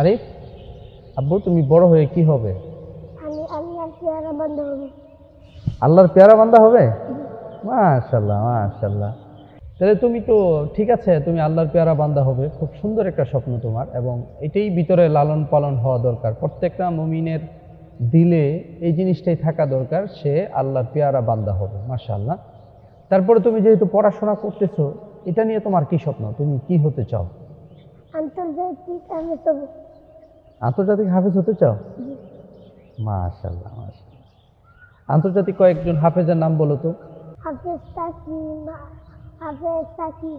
আরে আব্বু তুমি বড় হয়ে কি হবে? আমি আল্লাহর পেয়ারা বন্ধ হবে। আল্লাহর পেয়ারা বান্দা হবে? মাশাল্লাহ মাশাল্লাহ তাহলে তুমি তো ঠিক আছে তুমি আল্লাহর পেয়ারা বান্দা হবে। খুব সুন্দর একটা স্বপ্ন তোমার এবং এটাই ভিতরে লালন পালন হওয়া দরকার। প্রত্যেকটা মমিনের দিলে এই জিনিসটাই থাকা দরকার সে আল্লাহর পেয়ারা বান্দা হবে মাশাল্লাহ তারপরে তুমি যেহেতু পড়াশোনা করতেছো এটা নিয়ে তোমার কি স্বপ্ন? তুমি কি হতে চাও? আন্তর্জাতিক আমি আন্তর্জাতিক হাফেজ হতে চাও? মাশাল্লাহ মাশাল্লাহ আন্তর্জাতিক কয়েকজন হাফেজের নাম বলো তো। হাফেজ তাকিম হাফেজ তাকি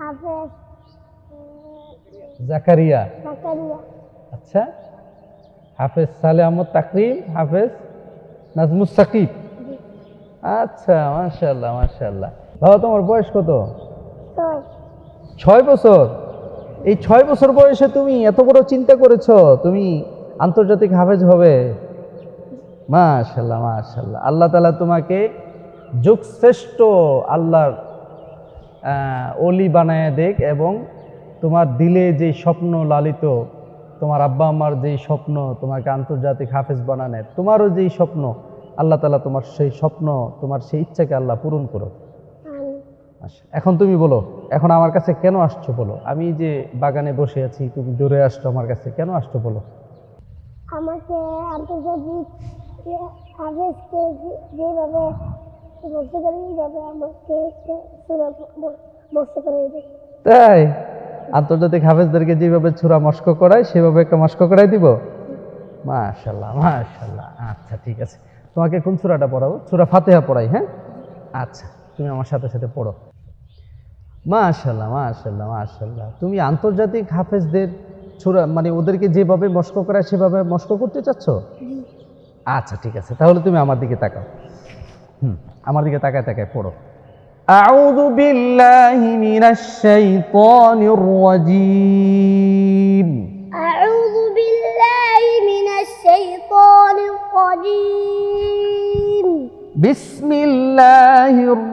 হাফেজ জাকারিয়া। জাকারিয়া। আচ্ছা হাফেজ সালে আহমদ তাকরিম হাফেজ নাজমুস সাকিব। আচ্ছা মাশাল্লাহ মাশাল্লাহ বাবা তোমার বয়স কত? ছয় বছর। এই ছয় বছর বয়সে তুমি এত বড় চিন্তা করেছ? তুমি আন্তর্জাতিক হাফেজ হবে? মাশাল্লাহ মাশাল্লাহ আল্লাহ তালা তোমাকে যুগশ্রেষ্ঠ আল্লাহর অলি বানায় দেখ এবং তোমার দিলে যে স্বপ্ন লালিত, তোমার আব্বা আমার যেই স্বপ্ন তোমাকে আন্তর্জাতিক হাফেজ বানানোর, তোমারও যেই স্বপ্ন, আল্লাহ তালা তোমার সেই স্বপ্ন, তোমার সেই ইচ্ছাকে আল্লাহ পূরণ করো আচ্ছা এখন তুমি বলো এখন আমার কাছে কেন আসছো বলো? আমি যে বাগানে বসে আছি তুমি দূরে আসছো আমার কাছে কেন আসছো বলো? আমাকে আন্তর্জাতিক হাফেজকে যেভাবে ভক্তি করে এইভাবে আমাকে সুরা করে তাই? আন্তর্জাতিক হাফেজদেরকে যেভাবে ছুরা মস্ক করায় সেভাবে একটা মস্ক করাই দিব? মাশাল্লাহ মাশাল্লাহ আচ্ছা ঠিক আছে। তোমাকে কোন ছুরাটা পড়াবো? ছুরা ফাতেহা পড়াই হ্যাঁ? আচ্ছা তুমি আমার সাথে সাথে পড়ো। মাশাল্লাহ মাশাল্লাহ মাশাল্লাহ তুমি আন্তর্জাতিক হাফেজদের ছুরা মানে ওদেরকে যেভাবে মস্ক করায় সেভাবে মস্ক করতে চাচ্ছ আচ্ছা ঠিক আছে তাহলে তুমি আমার দিকে তাকাও হুম আমার দিকে তাকায় তাকায় পড়ো أعوذ بالله من الشيطان الرجيم أعوذ بالله من الشيطان الرجيم بسم الله الرحمن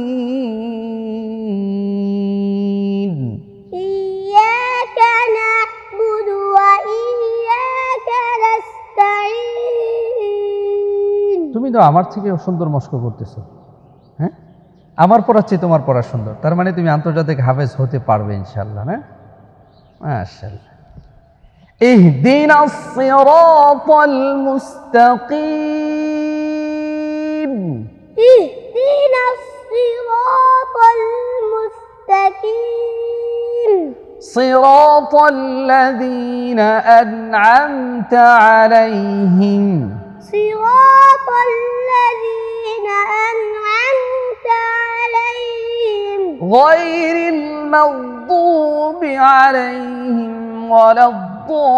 তুমি তো আমার থেকে সুন্দর মস্ক করতেছো হ্যাঁ আমার পড়ার চেয়ে তোমার পড়া সুন্দর তার মানে তুমি আন্তর্জাতিক হাফেজ হতে পারবে ইনশাল্লাহ হ্যাঁ মাশাল্লাহ اهدنا الصراط المستقيم اهدنا الصراط المستقيم صراط الذين أنعمت عليهم صراط الذين أنعمت عليهم. غير المغضوب عليهم ولا الضالين.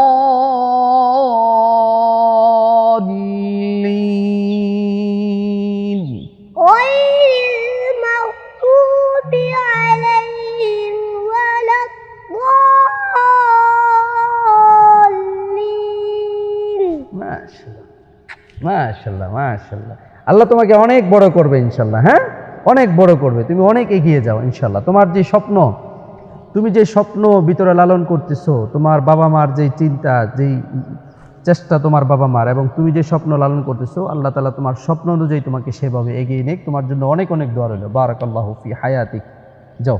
غير المغضوب عليهم ولا الضالين. ما شاء الله. মাশাল্লাহ মাশাল্লাহ আল্লাহ তোমাকে অনেক বড় করবে ইনশাল্লাহ হ্যাঁ? অনেক বড় করবে। তুমি অনেক এগিয়ে যাও ইনশাল্লাহ তোমার যে স্বপ্ন, তুমি যে স্বপ্ন ভিতরে লালন করতেছো, তোমার বাবা মার যেই চিন্তা, যেই চেষ্টা তোমার বাবা মার, এবং তুমি যে স্বপ্ন লালন করতেছো, আল্লাহ তালা তোমার স্বপ্ন অনুযায়ী তোমাকে সেভাবে এগিয়ে নেক। তোমার জন্য অনেক অনেক দোয়া রইল। বারাকাল্লাহ ফি হায়াতিক। যাও।